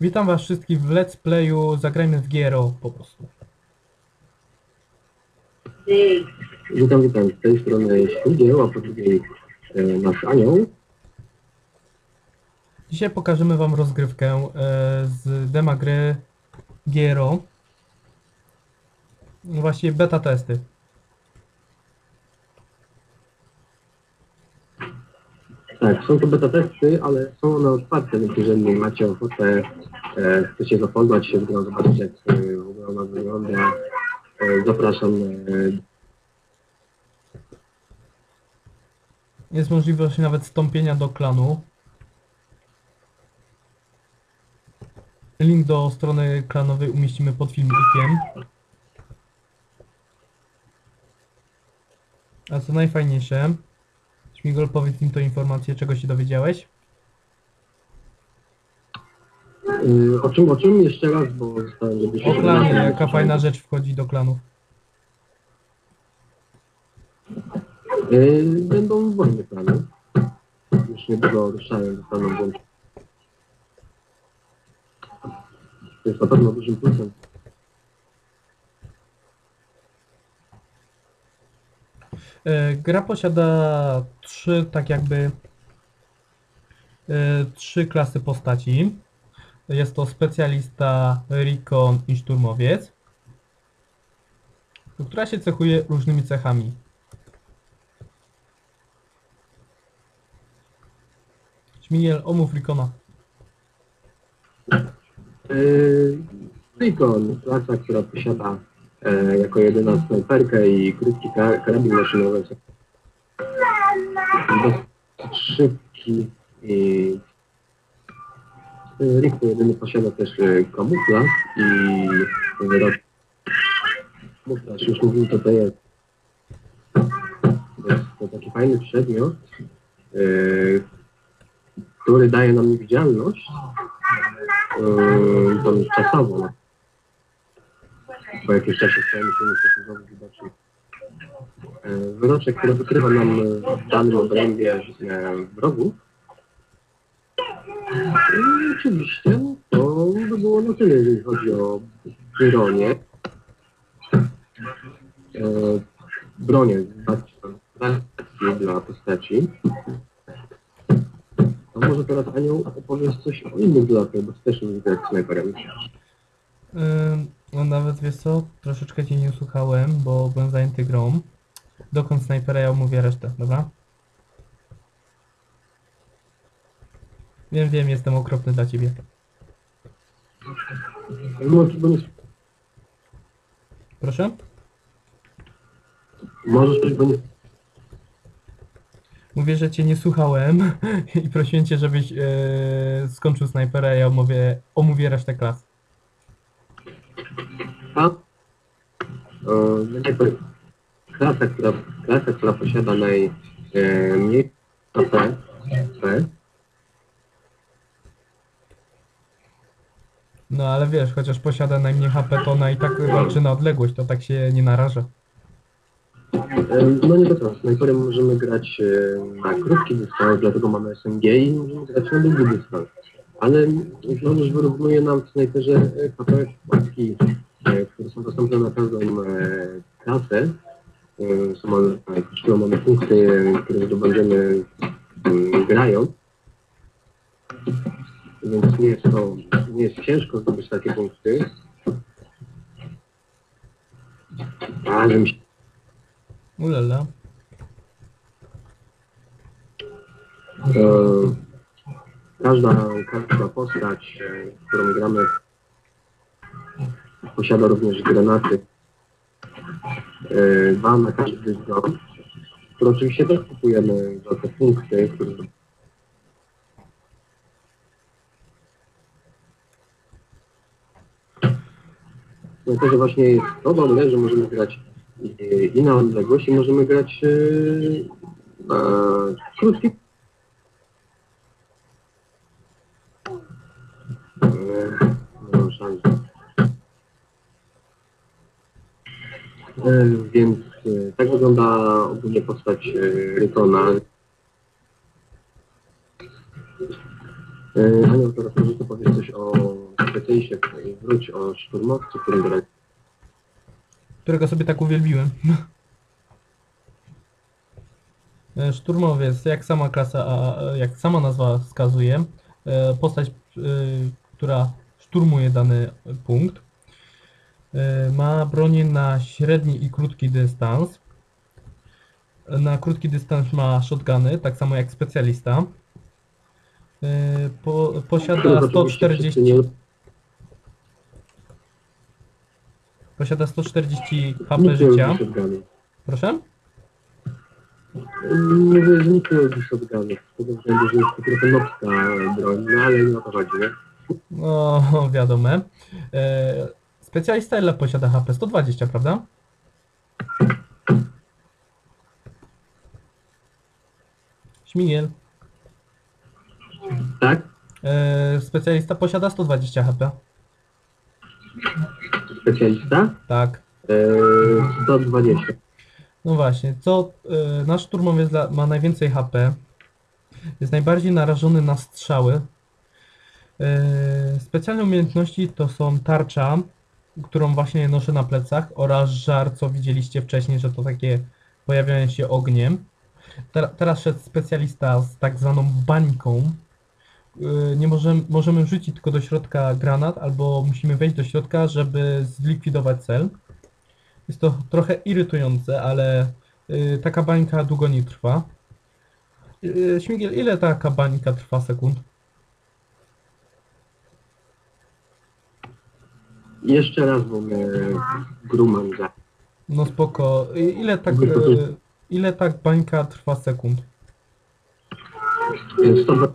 Witam was wszystkich w Let's Playu Zagrajmy w Giero po prostu. Witam, witam. Z tej strony Śludzieł, a po drugiej e, nasz anioł. Dzisiaj pokażemy wam rozgrywkę e, z dema gry Giero. Właściwie beta testy. Tak, są to beta testy, ale są one otwarte, więc jeżeli macie ochotę, e, chcecie zapoznać się zobaczyć jak e, w ogóle ona wygląda, e, zapraszam. E, Jest możliwość nawet wstąpienia do klanu. Link do strony klanowej umieścimy pod filmikiem. A co najfajniejsze, Śmigol, powiedz im tą informację, czego się dowiedziałeś. e, o czym, o czym jeszcze raz, bo zostałem, żeby O klanie, jaka fajna rzecz wchodzi do klanów. E, będą wojny plany. Już niedługo ruszają, zostaną włączone. Jest na pewno dużym plusem. Gra posiada trzy, tak jakby, e, trzy klasy postaci. Jest to specjalista, Recon i szturmowiec, która się cechuje różnymi cechami. Śmigiel, omów Recona. Nikon, klasa, która posiada e, jako jedyna snajperkę i krótki ka- karabin maszynowy. Dosyć szybki i e, Riku jedyny posiada też e, kamuflaż i wyrok. Kamuflaż, już mówił co to jest. To taki fajny przedmiot, e, który daje nam niewidzialność tam czasowo. Po jakimś czasie stajemy się niestety znowu widoczni. Yy, Wyroczek, który wykrywa nam w danym obrębie yy, wrogów. I oczywiście to by było na tyle, jeżeli chodzi o bronię. Yy, Bronię dla postaci. To może teraz Anioł opowiesz coś o innych blokach, bo też grać snajperem. Nawet wiesz co, troszeczkę cię nie słuchałem, bo byłem zajęty grą. Dokąd snajpera ja omówię resztę, dobra? Wiem, wiem, jestem okropny dla ciebie. Możesz, Proszę? możesz być, bo nie... Mówię, że cię nie słuchałem i prosiłem cię, żebyś e, skończył snajpera, ja omówię, omówię resztę klas. A? O, no. Klasa, która, klasa, która posiada najmniej HP, P, No ale wiesz, chociaż posiada najmniej HP, to ona i tak walczy na odległość, to tak się nie naraża. e, no nie do końca. Snajperem możemy grać e, na krótki dystans, dlatego mamy SMG i możemy grać na długi dystans. Ale żołnierz wyrównuje nam w snajperze e, HP płatki, e, które są dostępne na każdą e, klasę. E, Są one, tak, mamy punkty, e, które zdobędziemy grając. Więc nie jest to, nie jest ciężko zdobyć takie punkty. A, że mi się Ulala. E, Każda, każda postać, e, którą gramy, posiada również granaty. E, Dwa na każdy zgon, które oczywiście też kupujemy za te punkty, które No to, że właśnie to dobre, że możemy grać i na odległość, i możemy grać e, na krótki Więc e, tak wygląda ogólnie postać e, Rykona. E, Ania, teraz może powiedz coś o się, wróć o szturmowcu, który gra którego sobie tak uwielbiłem. E, Szturmowiec, jak sama klasa, jak sama nazwa wskazuje, e, postać, e, która szturmuje dany punkt. E, Ma bronię na średni i krótki dystans. Na krótki dystans ma shotguny, tak samo jak specjalista. E, Po, posiada Oczywiście wszyscy 140, nie- posiada 140 HP życia. Proszę? Nie lubi shotgunów, z tego względu, że jest to trochę nobska broń, no ale nie o to chodzi, nie? No, wiadome. E, specjalista ile posiada HP? 120, prawda? Śmigiel. Tak? E, specjalista posiada 120 HP. Specjalista? Tak. Eee, 120. No właśnie, co e, nasz szturmowiec dla- ma najwięcej HP. Jest najbardziej narażony na strzały. E, specjalne umiejętności to są tarcza, którą właśnie noszę na plecach oraz żar, co widzieliście wcześniej, że to takie pojawiają się ogniem. Ter- teraz szedł specjalista z tak zwaną bańką. E, Nie możemy, możemy rzucić tylko do środka granat, albo musimy wejść do środka, żeby zlikwidować cel. Jest to trochę irytujące, ale y, taka bańka długo nie trwa. Y, Śmigiel, ile taka bańka trwa sekund? Jeszcze raz, bo mnie Gruman za. No spoko. I- Ile tak, y, ile tak bańka trwa sekund? Eee, 120.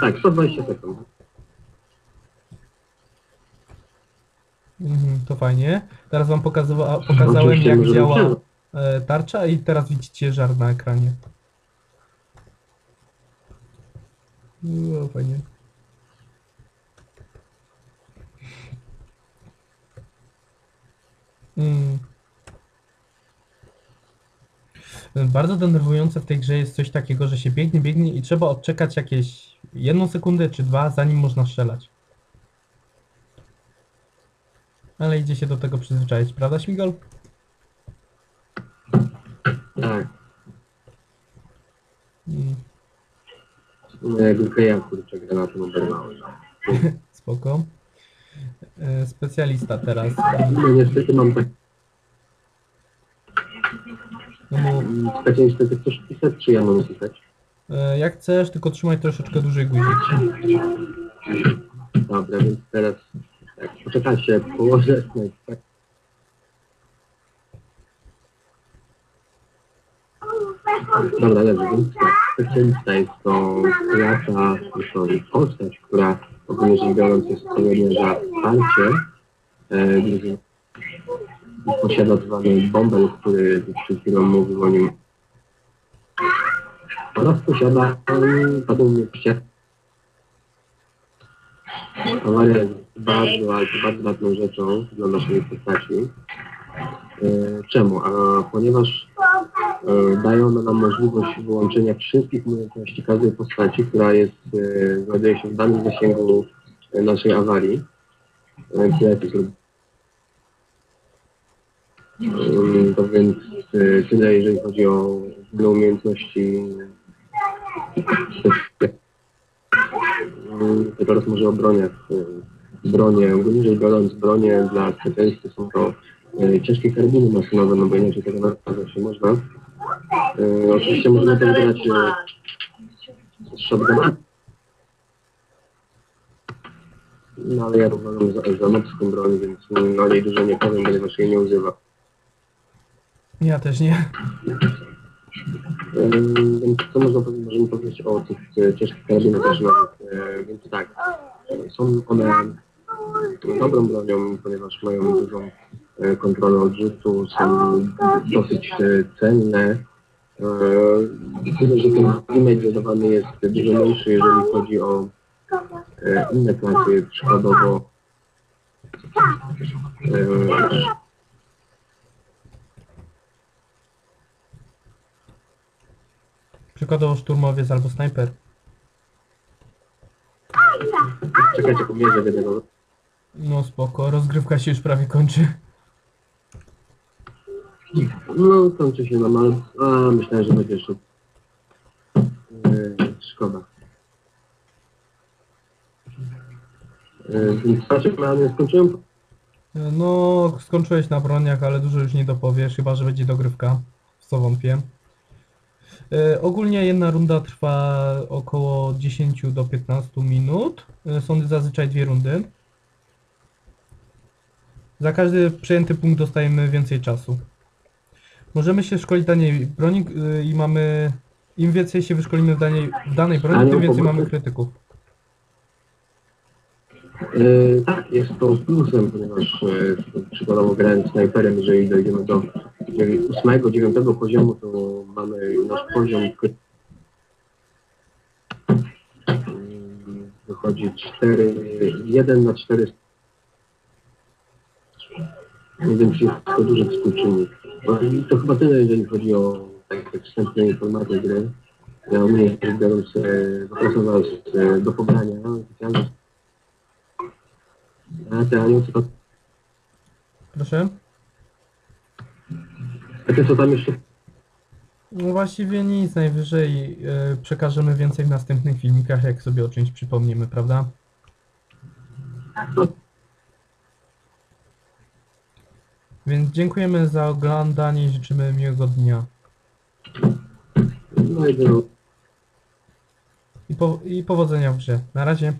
Tak, 120 sekund. Mhm, to fajnie. Teraz wam pokazywa, pokazałem Oczywiście jak możemy działa e, tarcza i teraz widzicie żar na ekranie. No, fajnie. Mm. Bardzo denerwujące w tej grze jest coś takiego, że się biegnie, biegnie i trzeba odczekać jakieś jedną sekundę czy dwa, zanim można strzelać. Ale idzie się do tego przyzwyczaić, prawda Śmigol? Tak, Mm, no jak ja kurczę granatą oberwałem. spoko. E, Specjalista teraz. No niestety mam tak, No Słuchajcie, niestety chcesz pisać, czy ja mam pisać? e, jak chcesz, tylko trzymaj troszeczkę dłużej guzik. Dobra, więc teraz tak, poczekajcie, położę snajp, tak? Dobra, dobrze, więc tak, specjalista jest to klasa, sorry, postać, która ogólnie rzecz biorąc jest odpowiednia za wsparcie, e, gdzie posiada zwany bąbel, który przed chwilą mówił o nim oraz posiada taką ścieżkę Awaria jest bardzo, bardzo ważną rzeczą dla naszej postaci. E, Czemu? A ponieważ e, dają one nam możliwość wyłączenia wszystkich umiejętności każdej postaci, która jest, znajduje się w danym zasięgu naszej awarii. Lub- E, To więc e, tyle, jeżeli chodzi o umiejętności. Mm, Teraz może o broniach. Y, Bronie, ogólnie rzecz biorąc, bronie dla specjalisty są to y, ciężkie karabiny maszynowe, no bo inaczej tego nazwać się można. Y, Oczywiście można też grać y, z. No ale ja uważam za, za nobską broń, więc o niej dużo nie powiem, ponieważ jej nie używa. Ja też nie. Więc co można powiedzieć, możemy powiedzieć o tych e, ciężkich karabinach maszynowych. E, Więc tak, są one dobrą bronią, ponieważ mają dużą e, kontrolę odrzutu, są dosyć cenne. Tyle, że ten image dodawany jest dużo mniejszy, jeżeli chodzi o inne klasy, przykładowo e, Przykładowo szturmowiec albo snajper. Czekajcie, pomierzę jednego. No spoko, rozgrywka się już prawie kończy. No, kończy się na mal. A, myślałem, że będzie jeszcze. Yy, szkoda. Więc znaczy, ja nie skończyłem. No, skończyłeś na broniach, ale dużo już nie dopowiesz, chyba że będzie dogrywka, w co wątpię. E, ogólnie jedna runda trwa około 10 do 15 minut. E, są zazwyczaj dwie rundy. Za każdy przejęty punkt dostajemy więcej czasu. Możemy się szkolić danej broni i mamy... Im więcej się wyszkolimy w danej, w danej broni, tym więcej mamy krytyków. Yy, tak, jest to plusem, ponieważ yy, przykładowo grając snajperem, jeżeli dojdziemy do yy, ósmego, dziewiątego poziomu, to mamy nasz poziom Yy, wychodzi 4, 1 na 4 nie wiem, czy jest to duży współczynnik. I to chyba tyle, jeżeli chodzi o takie wstępne informacje gry. Ja u mnie, rzecz biorąc, e, zapracował z, e, do pobrania oficjalnie. To, Proszę? a ty co tam jeszcze? No właściwie nic, najwyżej e, przekażemy więcej w następnych filmikach, jak sobie o czymś przypomnimy, prawda? No, Więc dziękujemy za oglądanie i życzymy miłego dnia. no i. I, po, i powodzenia w grze. Na razie.